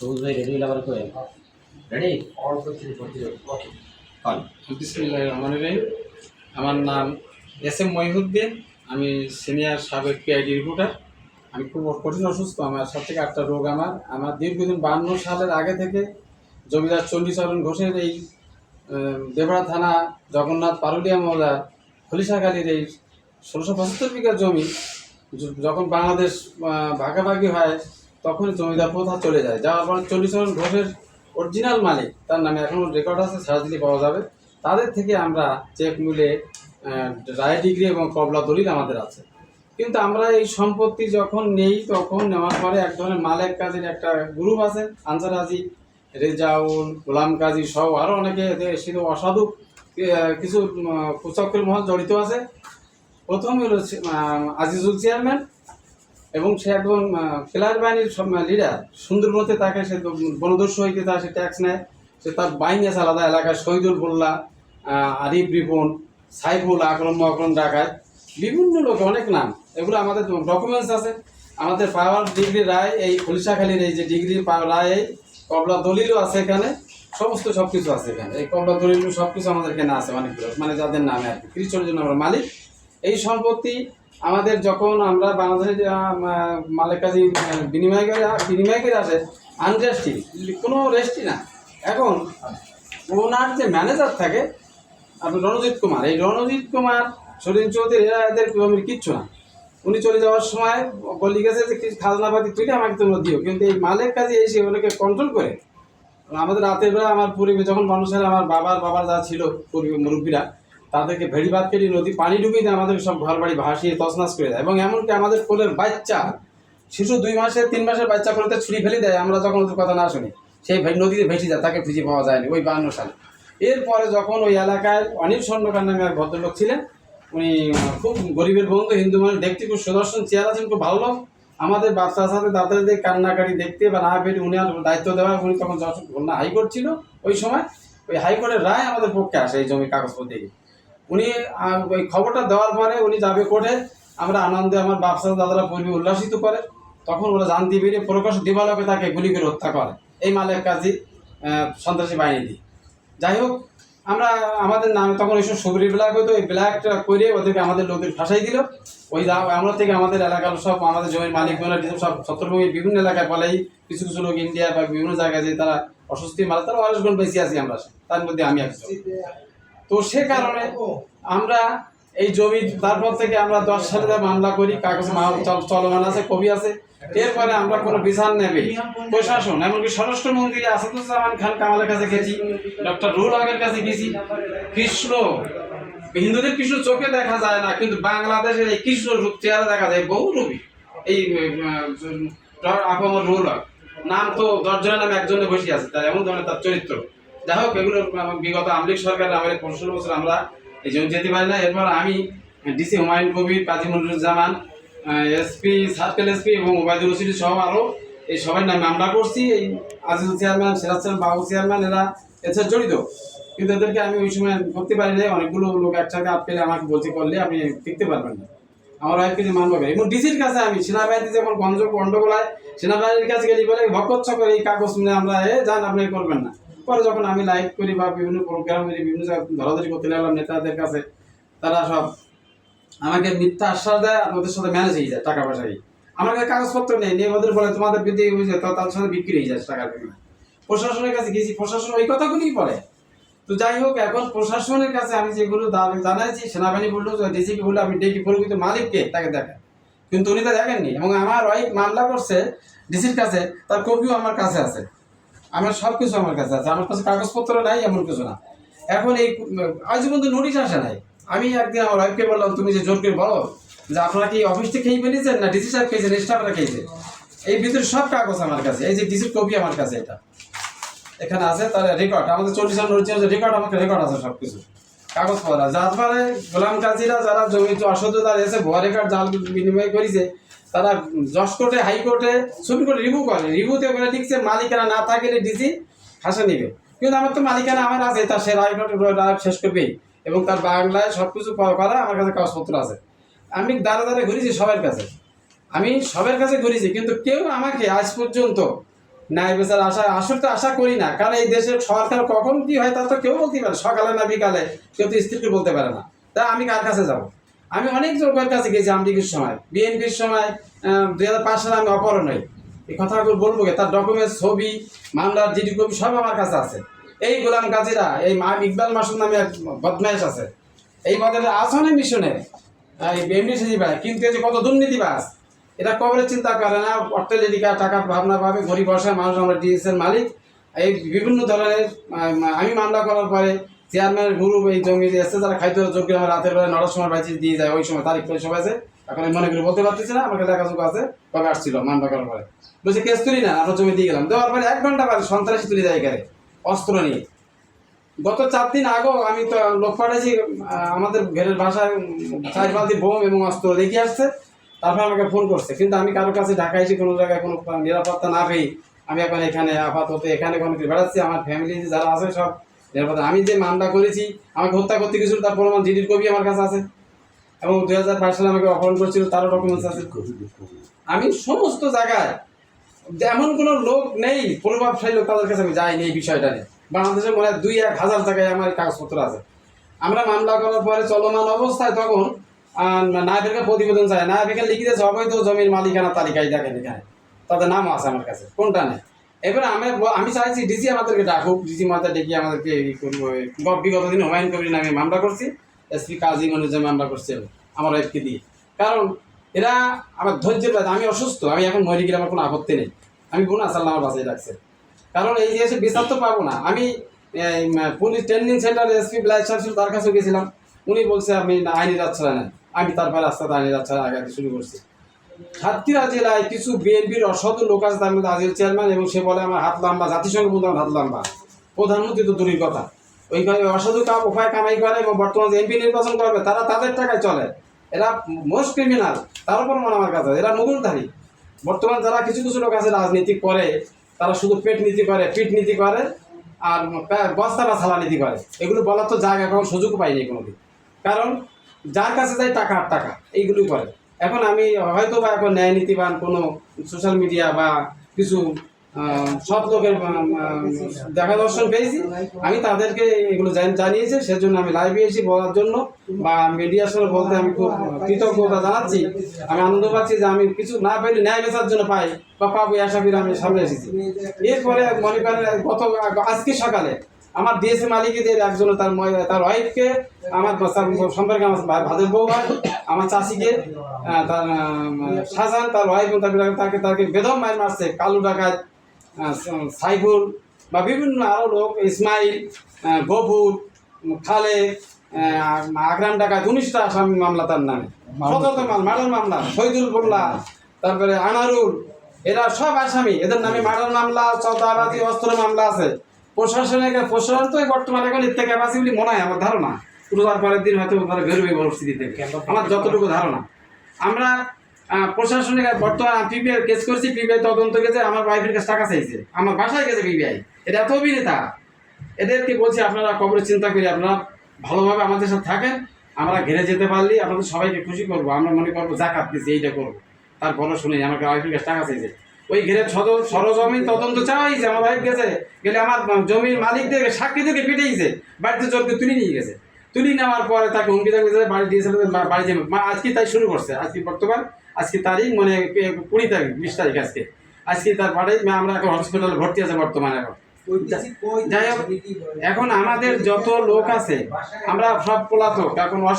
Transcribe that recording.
সবুজ ভাই রেডি হলে আবার রেডি কল বিসমুল্লাহ রহমান রহিম। আমার নাম এস এম মহিউদ্দিন। আমি সিনিয়র সাবেক পিআইডি রিপোর্টার আমি খুব কঠিন অসুস্থ আমার সাত থেকে আটটা রোগ আমার। আমার দীর্ঘদিন বান্ন সালের আগে থেকে জমিদার চণ্ডীচরণ ঘোষের এই দেবড়া থানা জগন্নাথ পারুলিয়া মৌজা খলিশাখালীর এই ষোলোশো পঁচাত্তর বিঘা জমি যখন বাংলাদেশ ভাগাভাগি হয় তখন জমিদার প্রথা চলে যায়। যাওয়ার পর চণ্ডীচরণ ঘোষের অরিজিনাল মালিক, তার নামে এখনও রেকর্ড আছে দিলে পাওয়া যাবে। তাদের থেকে আমরা চেক মিলে রায় ডিগ্রি এবং কবলা দলিল আমাদের আছে। কিন্তু আমরা এই সম্পত্তি যখন নেই, তখন নেওয়ার পরে এক ধরনের মালেক কাজের একটা গ্রুপ আছে, আনসার হাজি, রেজাউল, গোলাম কাজী সহ আরও অনেকে শুধু অসাধু কিছু কুচক্রের মহল জড়িত আছে। প্রথম হলো আজিজুল চেয়ারম্যান এবং সে একদম ফ্লায়ার বাহিনীর লিডার সুন্দরবনতে তাকে সে বনদস্যু হইতে তার সে ট্যাক্স নেয়। সে তার বাহিনী আছে আলাদা এলাকায় শহীদুল বল্লা আরিফ রিপন, সাইফুল আকরম আকরম ডাকায় বিভিন্ন লোক, অনেক নাম। এগুলো আমাদের ডকুমেন্টস আছে। আমাদের পাওয়ার ডিগ্রি রায়, এই খলিশাখালীর এই যে ডিগ্রি রায়, এই কবলা দলিলও আছে এখানে। সমস্ত সব কিছু আছে এখানে। এই কবলা দলিল সব কিছু আমাদের এখানে আছে অনেকগুলো মানে যাদের নামে আর কি। ত্রিশ জন আমরা মালিক। এই সম্পত্তি আমাদের যখন আমরা বাংলাদেশে যে, আহ, মালেক কাজী বিনিময় করে বিনিময় করে আসে আনরেস্টি কোনো রেস্টি না। এখন ওনার যে ম্যানেজার থাকে আপনার রণজিৎ কুমার এই রণজিৎ কুমার সরিন চৌধুরী এরা এদের কিচ্ছু না। উনি চলে যাওয়ার সময় বলি গেছে যে কিছু খাজনাপাতি তুলে আমাকে তোমরা দিও। কিন্তু এই মালেক কাজে এসে ওনাকে কন্ট্রোল করে আমাদের রাতের বেলা আমার পরিবেশ যখন মানুষের আমার বাবার বাবার যা ছিল পূর্বে মুরব্বীরা তাদেরকে ভেড়িবাদ কেটে নদী পানি ডুবিয়ে দিয়ে আমাদের সব ঘর বাড়ি ভাসিয়ে তছনাছ করে দেয়। এবং এমনকি আমাদের কোলের বাচ্চা, শিশু দুই মাসের, তিন মাসের বাচ্চা কোলেতে ছুরি ফেলে দেয়, আমরা যখন ওদের কথা না শুনি। সেই নদীতে ভেসে যায়, তাকে খুঁজে পাওয়া যায়নি, ওই বান্ন সালে। এরপরে যখন ওই এলাকায় অনিল স্বর্ণকার নামে এক ভদ্রলোক ছিলেন, উনি খুব গরিবের বন্ধু, হিন্দু মানুষ, দেখতে খুব সুদর্শন চেয়ার আছেন, খুব ভালো লোক। আমাদের বাচ্চার সাথে দাদাদের কান্নাকাটি দেখতে বা না পেরে উনি আর দায়িত্ব দেওয়া উনি তখন যশোর খুলনা হাইকোর্ট ছিল, ওই সময় ওই হাইকোর্টের রায় আমাদের পক্ষে আসে এই জমি কাগজপত্র দিয়ে। উনি ওই খবরটা দেওয়ার পরে উনি যাবে কোর্টে, আমরা আনন্দে আমার বাপসা দাদারা পূর্বে উল্লাসিত করে। তখন ওরা জানতে পেরে প্রকাশ দিবালকে তাকে গুলি করে হত্যা করে। এই মালের কাজী সন্ত্রাসী বাহিনী। যাই হোক, আমরা আমাদের নামে তখন ওইসব সবরি ব্ল্যাক হতো ওই ব্ল্যাকটা করে ওদেরকে আমাদের লোকদের ফাঁসাই দিল। ওই আমরা থেকে আমাদের এলাকার সব, আমাদের জমির মালিক সব ছত্রভূমি বিভিন্ন এলাকায় পালাই কিছু কিছু লোক ইন্ডিয়া বা বিভিন্ন জায়গায় যে তারা অস্বস্তি মারে, তারা অনেক বেশি আছি আমরা, তার মধ্যে আমি একজন তো সে কারণে আমরা এই জমি তারপর থেকে আমরা দশ সালে মামলা করি কাগজ চলমান আছে কবি আছে এরপরে আমরা কোনো বিচার নেবে। প্রশাসন এমনকি স্বরাষ্ট্রমন্ত্রী আসাদুজ্জামান খান কামালের কাছে গেছি ডক্টর রুহুল হকের কাছে গেছি। কৃষ্ণ হিন্দুদের কৃষ্ণ চোখে দেখা যায় না কিন্তু বাংলাদেশের এই কৃষ্ণ রূপ চেহারা দেখা যায় বহু রূপী। এই আপামর হক। নাম তো দশজনের নামে একজনে বসে আছে তার এমন ধরনের তার চরিত্র। যাই হোক, এগুলো বিগত আমলিক সরকারের আমাদের পনেরো বছর আমরা এই জন্য যেতে পারি না। এরপর আমি DC Humayun Kabir Kazi Moniruzzaman SP, circle SP এবং ওবায়দুল রশিদ সহ আরও এই সবার নামে মামলা করছি। এই আজিজুল চেয়ারম্যান, সিরাজ বাবু চেয়ারম্যান, এরা সাথে জড়িত। কিন্তু এদেরকে আমি ওই সময় করতে পারি নাই। অনেকগুলো লোক একসাথে আপ পেলে আমাকে বলতে করলে আপনি টিকতে পারবেন না। আমার ওয়াইফ কিছু মানবো না। এবং ডিসির কাছে আমি সেনাবাহিনীতে যখন গঞ্জ গন্ডগোল সেনাবাহিনীর কাছে গেলি বলে ভকচ্ছ করে এই কাগজ নিয়ে আমরা, এ, যান, আপনি করবেন না। পরে যখন আমি লাইভ করি বা বিভিন্ন প্রোগ্রাম করি, বিভিন্ন জায়গায় ধরাধরি করতে লাগলাম নেতাদের কাছে, তারা সব আমাকে মিথ্যা আশ্বাস দেয় আর ওদের সাথে ম্যানেজ হয়ে যায় টাকা পয়সা আমার কাছে কাগজপত্র নেই, নিয়ে ওদের বলে, তোমাদের তো তাদের সাথে বিক্রি হয়ে যায় টাকার বিনিময়ে। প্রশাসনের কাছে গেছি, প্রশাসন ওই কথাগুলোই বলে। তো যাই হোক, এখন প্রশাসনের কাছে আমি যেগুলো জানাইছি, সেনাবাহিনী বলল ডিসিকে বলল আমি ডেকে প্রকৃত মালিককে তাকে দেখেন। কিন্তু উনি তো দেখেননি এবং আমার ওয়াইফ মামলা করছে ডিসির কাছে, তার কপিও আমার কাছে আছে। আমার সব কিছু আমার কাছে আছে। আমার কাছে কাগজপত্র নাই, এমন কিছু না। এখন এই, আজ পর্যন্ত নোটিশ আসে নাই। আমি একদিন আমার ওয়াইফকে বললাম, তুমি যে জোর করে বলো যে আপনারা কি অফিস থেকে খেয়ে ফেলেছেন না ডিসি সাহেব খেয়েছেন স্টাফরা খেয়েছে? এই ভিতরে সব কাগজ আমার কাছে, এই যে ডিসির কপি আমার কাছে এটা। এখানে আছে তার রেকর্ড আমাদের চল্লিশ সাল রেকর্ড আমাকে রেকর্ড আছে সব কিছু কাগজ পড়া যার ফলে গোলাম কাজীরা যারা জমি অসহযোগিতা এসে ভুয়া রেকর্ড জাল বিনিময় করেছে তারা জজ কোর্টে হাইকোর্টে সুপ্রিম কোর্টে রিভিউ করে। রিভিউতে করে লিখছে মালিকানা না থাকলে ডিসি হাসা নিবে। কিন্তু আমার তো মালিকানা আমার আছে, তার সে রায় রায় শেষ করবেই। এবং তার বাংলায় সব কিছু করা আমার কাছে কাগজপত্র আছে। আমি দাঁড়া দাঁড়া ঘুরেছি সবার কাছে। আমি সবার কাছে ঘুরেছি, কিন্তু কেউ আমাকে আজ পর্যন্ত ন্যায় বিচার আশা, আসলে তো আশা করি না। কারণ এই দেশের সরকার কখন কি হয় তা তো কেউ বলতে পারে সকালে না বিকালে কেউ তো স্ত্রীকে বলতে পারে না। তা আমি কার কাছে যাব? আমি অনেক লোকের কাছে গেছি আমলিগের সময়, বিএনপির সময় দুই হাজার পাঁচ সালে আমি অপহরণ হই। এই কথাগুলো বলব তার ডকুমেন্টস ছবি, মামলার জিডি কপি, সব আমার কাছে আছে। এই গোলাম গাজীরা এই মা ইকবাল মাসুদ নামে এক বদমাইশ আছে। এই বদলে আসনে মিশনে এমনি ভাই কিন্তু এই যে কত দুর্নীতিবাজ এটা কবরের চিন্তা করে না, অট্টালিকা, টাকার ভাবনা ভাবে গরিব বর্ষায় মানুষ আমরা ডিএসএর মালিক। এই বিভিন্ন ধরনের আমি মামলা করার পরে চেয়ারম্যানের গুরু এই জমি যে এসছে যারা খাইতে যোগ্য আমার রাতের বেলা নটার সময় বাইচি দিয়ে যায়, ওই সময় তারিখ সব আছে। এখন মনে করি বলতে পারতেছি না, আমাকে লেখা যোগ আছে, কবে আসছিল মামলা করার পরে। বলছে, কেস তুলি না আপনার জমি দিয়ে গেলাম। দেওয়ার পরে এক ঘণ্টা পরে সন্ত্রাসী তুলে যায় এখানে অস্ত্র নিয়ে। গত চার দিন আগেও আমি তো লোক পাঠাইছি আমাদের ঘরের ভাষায় চার বালতি, বোম এবং অস্ত্র দেখে আসছে। তারপরে আমাকে ফোন করছে, কিন্তু আমি কারোর কাছে ঢাকা এসে কোনো জায়গায় কোনো নিরাপত্তা না পেয়ে আমি এখন এখানে আপাতত এখানে কোনো বেড়াচ্ছি, আমার ফ্যামিলি যারা আছে সব নিরাপত্তা আমি যে মামলা করেছি, আমাকে হত্যা করতে গেছিল, তার প্রমাণ জিডির কপি আমার কাছে আছে। এবং দুই হাজার বাইশ সালে আমাকে অপহরণ করেছিল, তারও ডকুমেন্টস আছে। আমি সমস্ত জায়গায়, এমন কোনো লোক নেই, প্রভাবশালী লোক তাদের কাছে আমি যাইনি এই বিষয়টা নিয়ে। বাংলাদেশে মনে হয় দুই এক হাজার জায়গায় আমার কাগজপত্র আছে। আমরা মামলা করার পরে চলমান অবস্থায় তখন নায়কের প্রতিবেদন চায় নায়কের লিখে দিয়েছে অবৈধ জমির মালিকানা তালিকায় দেখেন এখানে। তাদের নাম আছে আমার কাছে। কোনটা নেই এবারে আমি আমি চাইছি ডিসি আমাদেরকে ডাকুক ডিসি মাথা ডেকে আমাদেরকে বিগত দিন হুমায়ুন কবির নামে মামলা করছি এসপি কাজী মনুজে মামলা করছি আমি, আমার ওয়াইফকে দিয়ে। কারণ এরা আমার ধৈর্য পায় আমি অসুস্থ আমি এখন মরে গেলে আমার কোনো আপত্তি নেই। আমি বোন আসাল্লাহ আমার বাসায় রাখছে। কারণ এই যে বিচার তো পাবো না। আমি পুলিশ ট্রেনিং সেন্টার এসপি ব্লাইক শামসুল তার কাছেও গেছিলাম। উনি বলছে আমি আইনি রাত ছাড়া নেন। আমি তারপরে রাস্তাতে আইনি রাত ছাড়া আগে শুরু করছি। সাতক্ষীরা জেলায় কিছু বিএনপির অসাধু লোক আছে, তার মধ্যে আজিল চেয়ারম্যান এবং সে বলে আমার হাত লম্বা, জাতিসংঘ বলতে আমার হাত লম্বা। প্রধানমন্ত্রী তো দূরের কথা। ওই অসাধু কাম উপায় কামাই করে এবং বর্তমানে এমপি নির্বাচন করবে, তারা তাদের টাকায় চলে। এরা মোস্ট ক্রিমিনাল, তার উপর মনে আমার কাছে এরা মুগুলধারী। বর্তমান যারা কিছু কিছু লোক আছে, রাজনীতি করে, তারা শুধু পেট নীতি করে পিট নীতি করে, আর বস্তা বা ছালা নীতি করে। এগুলো বলার তো জায়গা, এখন সুযোগ পাইনি কোনোদিন। কারণ, যার কাছে যায় টাকা, আর টাকা, এইগুলোই করে। এখন আমি হয়তো বা এখন ন্যায় নীতিবান কোনো সোশ্যাল মিডিয়া বা কিছু সব লোকের দেখা দর্শন পেয়েছি। আমি তাদেরকে এগুলো জানিয়েছি, সেজন্য আমি লাইভে এসেছি বলার জন্য বা মিডিয়ার সঙ্গে বলতে আমি খুব কৃতজ্ঞতা জানাচ্ছি। আমি আনন্দ পাচ্ছি যে আমি কিছু না পেলে ন্যায় বেচার জন্য পাই বা পাবো আশা করি আমি সামনে এসেছি। এরপরে মনে করেন, গত, আজকে সকালে আমার ডিএসএ মালিকদের একজন তার ময়- তার ওয়াইফকে আমার সম্পর্কে আমার ভাদের বউ হয় আমার চাষিকে তার শাহজাহান তার ওয়াইফ তাকে তাকে বেদম মায়ের মারছে কালু ডাকাত সাইফুল বা বিভিন্ন আরও লোক ইসমাইল গফুর খালে আগ্রাম ডাকাত উনিশটা আসামি মামলা তার নামে। শত মাল মার্ডার মামলা শহীদুল বল্লা তারপরে আনারুল এরা সব আসামি এদের নামে মার্ডার মামলা চৌদাবাজি অস্ত্র মামলা আছে। প্রশাসনের প্রশাসন তো বর্তমানে এখন ইত্যাদি বলে মনে হয় আমার ধারণা। রোজার পরের দিন হয়তো ওখানে বেরোবে পরিস্থিতি থেকে আমার যতটুকু ধারণা। আমরা আহ, প্রশাসনিক বর্তমানে পিবিআই কেস করছি পিবিআই তদন্ত গেছে আমার ওয়াইফের কাছে টাকা চাইছে। আমার বাসায় গেছে পিবিআই এটা এত অভিনেতা। এদেরকে বলছি আপনারা কবরে চিন্তা করি আপনারা ভালোভাবে আমাদের সাথে থাকেন। আমরা ঘিরে যেতে পারলে আপনাদের সবাইকে খুশি করব। আমরা মনে করব জাকাত দিচ্ছি এইটা করব তারপরে শুনে আমাকে ওয়াইফের কাছে টাকা চাইছে। ওই ঘিরে সরজমিন তদন্ত চাইছে আমার ওয়াইফ গেছে, গেলে আমার জমির মালিকদেরকে সাক্ষীদেরকে পিটিয়েছে বাড়িতে জোরকে তুলে নিয়ে গেছে। তুলে নেওয়ার পরে তাকে হুমকি থাকবে বাড়ি দিয়েছিল বা- বাড়ি মা, আজকে তাই শুরু করছে, আজকে বর্তমান, আজকে তারিখ মানে কুড়ি তারিখ, বিশ তারিখ আজকে। আজকে তার বাড়ি আমরা এখন হসপিটালে ভর্তি আছে বর্তমানে এখন। যাই হোক, এখন আমাদের যত লোক আছে, আমরা সব পলাতক, এখন